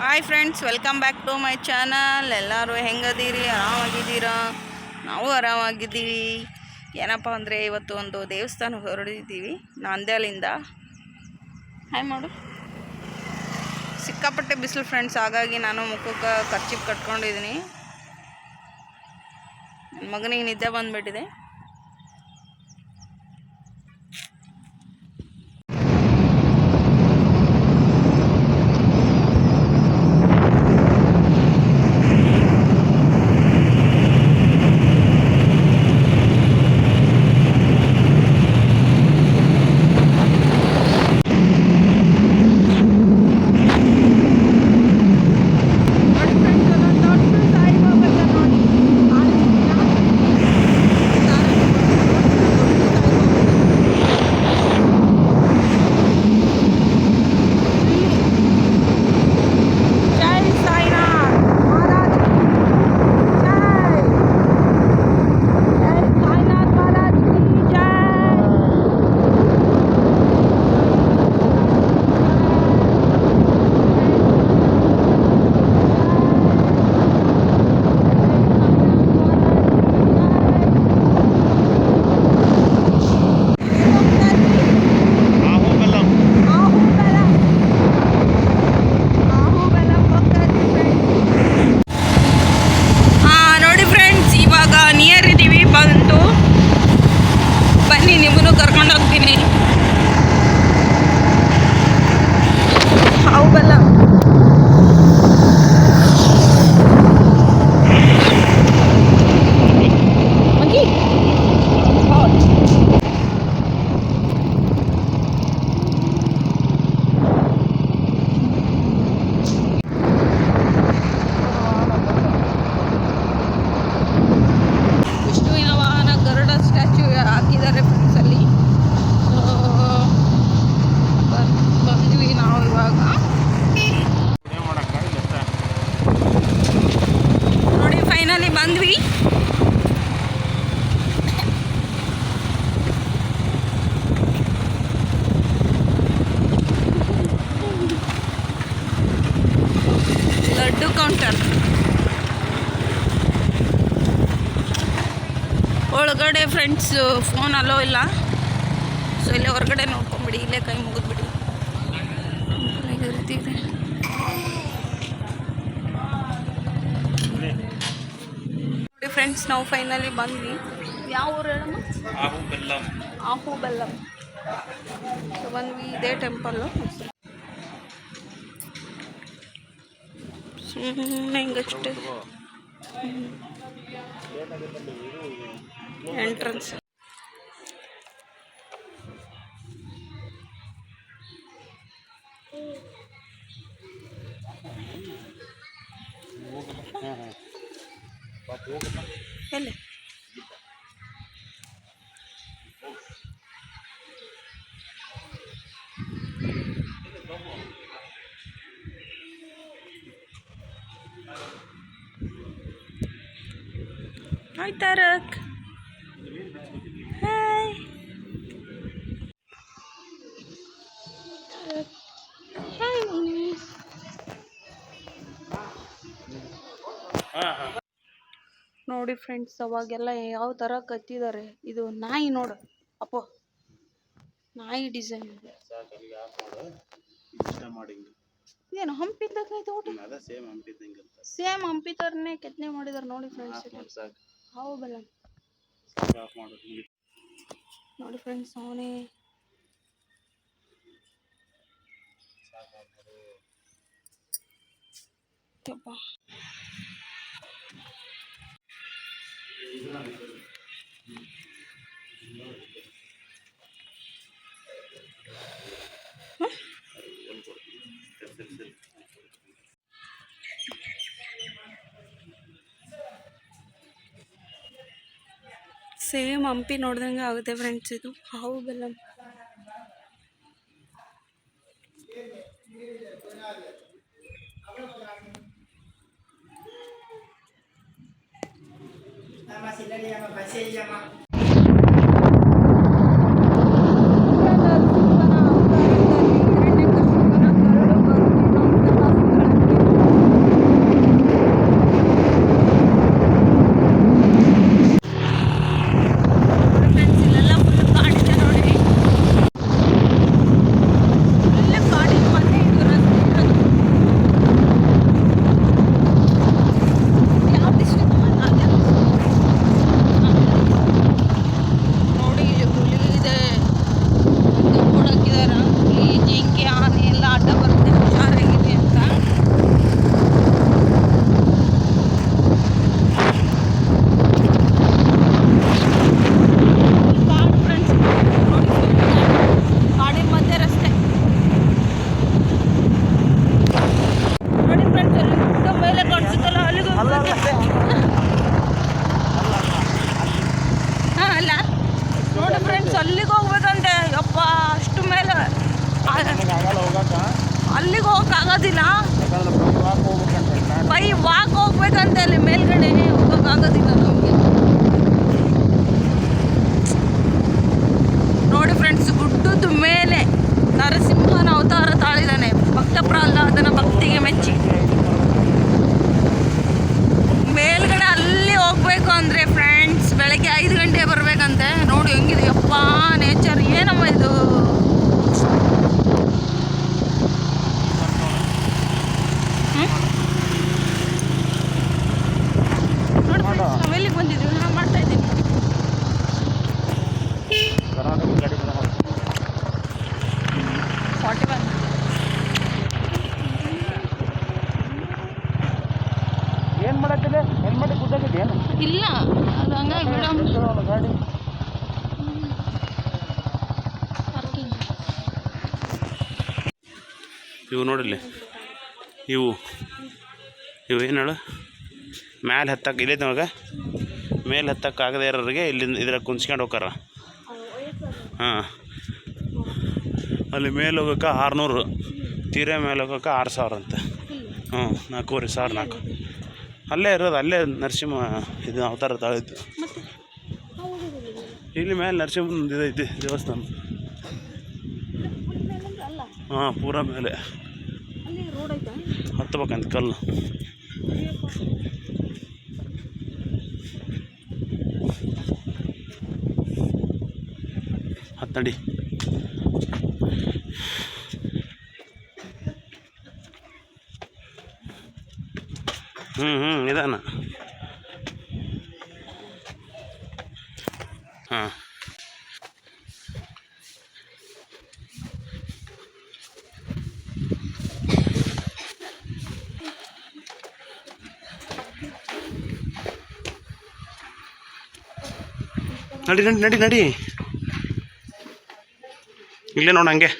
Hi friends welcome back to my channel ಎಲ್ಲರೂ ಹೆಂಗದೀರಿ? ಆರಾಮಾಗಿದ್ದೀರಾ? ನಾವು ಆರಾಮಾಗಿದ್ದೀವಿ. ಏನಪ್ಪ ಅಂದರೆ ಇವತ್ತು ಒಂದು ದೇವಸ್ಥಾನ ಹೊರಡಿದ್ದೀವಿ. ನಾಂದೇಲಿಂದ ಹಾಯ್ ಮಾಡು. ಸಿಕ್ಕಾಪಟ್ಟೆ ಬಿಸಿಲು ಫ್ರೆಂಡ್ಸ್ ಹಾಗಾಗಿ ನಾನು ಮುಖಕ್ಕೆ ಖರ್ಚಿಗೆ ಕಟ್ಕೊಂಡಿದ್ದೀನಿ. ನನ್ನ ಮಗನಿಗೆ ನಿದ್ದೆ ಬಂದುಬಿಟ್ಟಿದೆ. ಲಡ್ಡು ಕೌಂಟರ್ ಒಳಗಡೆ ಫ್ರೆಂಡ್ಸ್ ಫೋನ್ ಅಲ್ಲೋ ಇಲ್ಲ. ಸೊ ಇಲ್ಲೇ ಹೊರಗಡೆ ನೋಡ್ಕೊಂಬಿಡಿ ಇಲ್ಲೇ ಕೈ ಮುಗಿದ್ಬಿಡಿ. ನೋಡಿ ಫ್ರೆಂಡ್ಸ್ ನಾವು ಫೈನಲಿ ಬಂದ್ವಿ. ಯಾವ ಊರು ಹೇಳಮ್ಮ? ಆಹು ಬೆಲ್ಲಂ. ಆಹು ಬೆಲ್ಲಂ. ಸೊ ಬಂದ್ವಿ ಇದೇ ಟೆಂಪಲ್ಲು ಸುಮ್ಮನೆ ಹಿಂಗಷ್ಟೇ ಎಂಟ್ರನ್ಸ್ ಎಲ್ಲಿ ತಾರಕ್ ಹಾಯ್ ನೋಡಿ ಫ್ರೆಂಡ್ಸ್ ಅವಾಗೆಲ್ಲ ಯಾವ ತರ ಕತ್ತಿದ್ದಾರೆ ಇದು ನಾಯಿ ನೋಡು. ಅಪ್ಪೋ. ನಾಯಿ ಡಿಸೈನ್ ಏನು ಹಂಪಿದ್ದಾಗ ಐತೆ ಊಟ? ಸೇಮ್ ಹಂಪಿ ತರನೇ ಕೆತ್ತನೆ ಮಾಡಿದಾರೆ ನೋಡಿ ಫ್ರೆಂಡ್ಸ್ ಹಾವು ಬಲ್ಲ ನೋಡಿ ಫ್ರೆಂಡ್ಸ್ ಅವನೇ. ಸಾಕು ಸೇಮ್ ಹಂಪಿ ನೋಡ್ದಂಗೆ ಆಗುತ್ತೆ ಫ್ರೆಂಡ್ಸ್ ಇದು. ಹಾವು ಬೆಲ್ಲ. ನರಸಿಂಹನ ನರಸಿಂಹನ ಅವತಾರ ತಾಳಿದಾನೆ. ಭಕ್ತ ಪ್ರಹ್ಲಾದನ ಭಕ್ತಿಗೆ ಮೆಚ್ಚಿ. ಮೇಲ್ಗಡೆ ಅಲ್ಲಿ ಹೋಗ್ಬೇಕು ಅಂದರೆ ಫ್ರೆಂಡ್ಸ್ ಬೆಳಗ್ಗೆ ಐದು ಗಂಟೆ ಬರಬೇಕಂತೆ. ನೋಡಿ ಹೆಂಗಿದೆ. ಅಪ್ಪ ನೇಚರ್ ಏನಮ್ಮ ಇದು? ಇಲ್ಲ, ಅದು ಹಂಗಾಗಿ ಗಾಡಿ ಇವು ನೋಡಿಲ್ಲಿ. ಇವು. ಇವು ಏನು ಹೇಳು? ಮ್ಯಾಲೆ ಹತ್ತಕ್ಕೆ ಇಲ್ಲೈತೆ ನಮಗೆ ಮೇಲೆ ಹತ್ತಕ್ಕೆ ಆಗದೆ ಇರೋರಿಗೆ ಇಲ್ಲಿಂದ ಇದ್ರಾಗ ಕುಂಚ್ಕೊಂಡು ಹೋಗಾರ ಹಾಂ. ಅಲ್ಲಿ ಮೇಲೆ ಹೋಗೋಕೆ ಆರುನೂರು, ತೀರೆ ಮೇಲೆ ಹೋಗೋಕೆ ಆರು ಸಾವಿರ ಅಂತ. ಹ್ಞೂ ನಾಲ್ಕೂವರೆ ಸಾವಿರ ನಾಲ್ಕು. ಅಲ್ಲೇ ಇರೋದು ಅಲ್ಲೇ ನರಸಿಂಹ ಇದು ಅವತಾರ ತಾಳಿದ್ದು. ಇಲ್ಲಿ ಮೇಲೆ ನರಸಿಂಹನ ಇದೈತಿ ದೇವಸ್ಥಾನ. ಹಾಂ ಪೂರ ಮೇಲೆ. ಹತ್ತಬೇಕಂತ ಐತಾ? ಕಲ್ಲು. ಹತ್ತಡಿ. ಹ್ಞೂ ಹ್ಞೂ ನಿಧಾನ ಹಾಂ. ನಡಿ ನಡಿ ನಡಿ ನಡಿ. ಇಲ್ಲೇ ನೋಡ ಹಂಗೆ.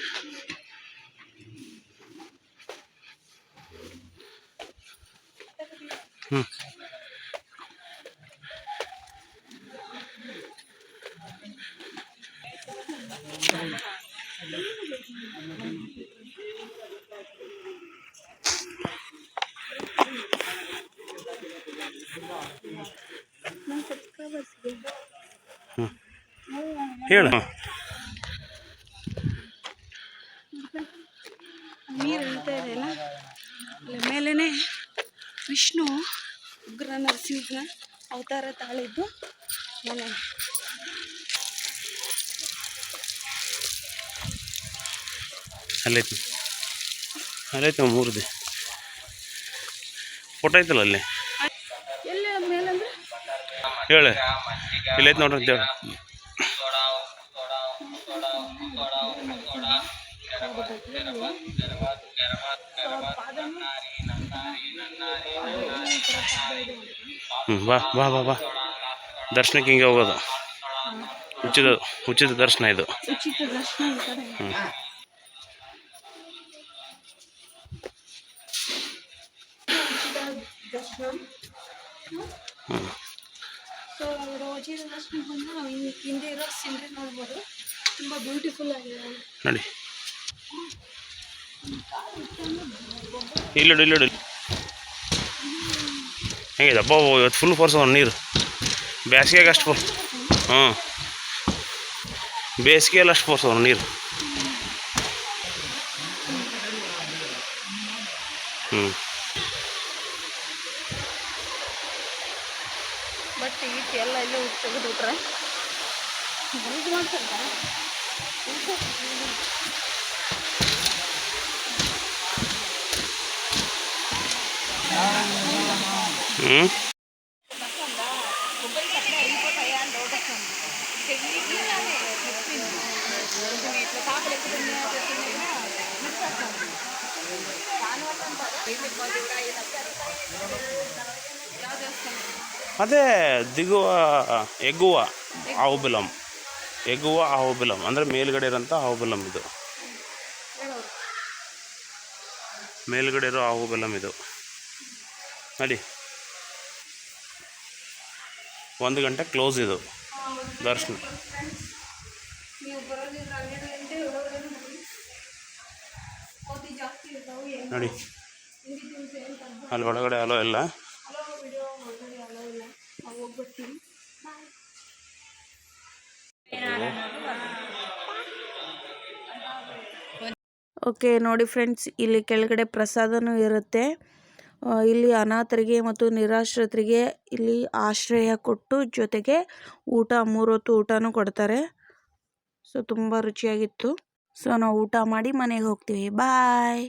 ಹೇಳು. ನೀರು ಇಳ್ತಾ ಇದೆಯಲ್ಲ ಮೇಲೇನೆ ಮೇಲೇ ವಿಷ್ಣು. ಉಗ್ರ ನರಸಿಂಹನ ಅವತಾರ ತಾಳಿದ್ದು ಮನೆ. ಅಲ್ಲೈತಿ. ಅಲ್ಲೈತಿ ಮೂರಿದೆ ಫೋಟೋ ಐತಲ್ಲ ಅಲ್ಲಿ? ಹೇಳಿ. ಇಲ್ಲೈತಿ ನೋಡ್ರಿ ಅಂತ ಹೇಳು. ಹ್ಞೂ ಬಾ ಬಾ ಬಾ ಬಾ. ದರ್ಶನಕ್ಕೆ ಹಿಂಗೆ ಹೋಗೋದು. ಉಚಿತ ಉಚಿತ ದರ್ಶನ ಇದು. ಹ್ಞೂ ದರ್ಶನ ಹ್ಞೂ ಸೊ ಉಚಿತ ದರ್ಶನ ಬಂದು ನಾವು ಹಿಂದೆ ಹಿಂದೆ ಇರೋ ಸೀನ್ರಿ ನೋಡ್ಬೋದು. ತುಂಬ ಬ್ಯೂಟಿಫುಲ್ ಆಗಿದೆ. ನೋಡಿ. ಇಲ್ಲಿ ಇಲ್ಲೋಡು ಹೆಂಗಿದೆ ಅಬ್ಬಾ ಇವತ್ತು ಫುಲ್ ಫೋರ್ಸ್ ಅವ ನೀರು. ಬೇಸಿಗೆಗೆ ಅಷ್ಟು ಫೋರ್ಸ್ ಹ್ಞೂ. ಬೇಸಿಗೆಯಲ್ಲಿ ಅಷ್ಟು ಫೋರ್ಸ್ ಅವ ನೀರು. ಹ್ಞೂ. ಬಟ್ ಈಟ್ ಎಲ್ಲ ಇಲ್ಲೇ ಉಟ್ಟು ತೆಗೆದುಬಿಟ್ರೆ. ಇದು ಮಾಡ್ತಾರೆ ಹ್ಞೂ ಅದೇ ದಿಗುವ ಎಗ್ಗುವ ಆಹುಬಿಲಂ ಎಗ್ಗುವ ಆಹುಬಿಲಂ ಅಂದರೆ ಮೇಲ್ಗಡೆ ಇರೋಂಥ ಆಹುಬಿಲಂ ಇದು ಮೇಲ್ಗಡೆ ಇರೋ ಆಹುಬಿಲಂ ಇದು ನಡಿ ಒಂದು ಗಂಟೆ ಕ್ಲೋಸ್ ಇದು. ದರ್ಶನ. ನೋಡಿ. ಅಲ್ಲಿ ಒಳಗಡೆ ಅಲೋ ಇಲ್ಲ. ಓಕೆ, ನೋಡಿ ಫ್ರೆಂಡ್ಸ್, ಇಲ್ಲಿ ಕೆಳಗಡೆ ಪ್ರಸಾದನೂ ಇರುತ್ತೆ. ಇಲ್ಲಿ ಅನಾಥರಿಗೆ ಮತ್ತು ನಿರಾಶ್ರಿತರಿಗೆ ಇಲ್ಲಿ ಆಶ್ರಯ ಕೊಟ್ಟು ಜೊತೆಗೆ ಊಟ, ಮೂರು ಹೊತ್ತು ಊಟನೂ ಕೊಡ್ತಾರೆ. ಸೊ ತುಂಬ ರುಚಿಯಾಗಿತ್ತು. ಸೊ ನಾವು ಊಟ ಮಾಡಿ ಮನೆಗೆ ಹೋಗ್ತೀವಿ. ಬಾಯ್